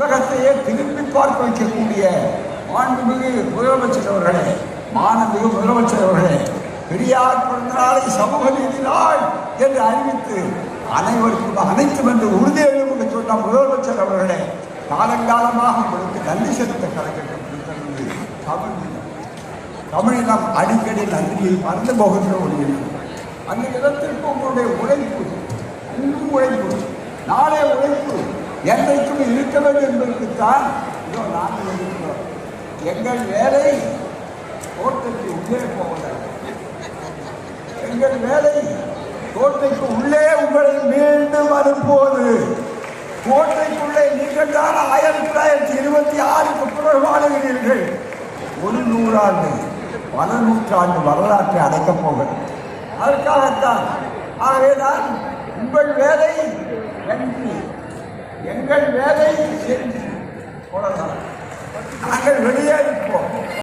உலகத்தையே திரும்பி பார்க்க வைக்கக்கூடிய மாண்புமிகு முதலமைச்சர் அவர்களே மாண்புமிகு முதலமைச்சர் அவர்களே பெரியார் பிறந்த நாளை சமூக நீதி நாள் என்று அறிவித்து அனைவருக்கும் அனைத்தும் என்று உறுதியெழுப்புக சொன்ன முதலமைச்சர் அவர்களே காலங்காலமாக உங்களுக்கு நன்றி செலுத்த கலக்கட்டும் தமிழ் தமிழினம் அடிக்கடி நன்றியை மறந்து போகின்ற ஒரு இனம். அந்த இடத்திற்கு உங்களுடைய உழைப்பு இன்னும் உழைப்பு நாளை என்றைக்கும் இருக்க வேண்டும் என்பதற்குத்தான் இதோ நாங்கள் இருக்கிறோம். எங்கள் வேலை கோட்டைக்கு உள்ளே போவதல்ல. எங்கள் வேலை கோட்டைக்கு உள்ளே உங்களை மீண்டும் அனுப்புவது கோட்டைக்குள்ளே நீங்கள் தான் ஆயிரத்தி தொள்ளாயிரத்தி இருபத்தி ஆறுக்கு பிறகு வாழுகிறீர்கள். ஒரு நூறாண்டு பல நூற்றாண்டு வரலாற்றை அடைக்கப் போகிறது அதற்காகத்தான் ஆகவேதான் உங்கள் வேலை நன்றி. எங்கள் வேலை நாங்கள் வெளியே இருப்போம்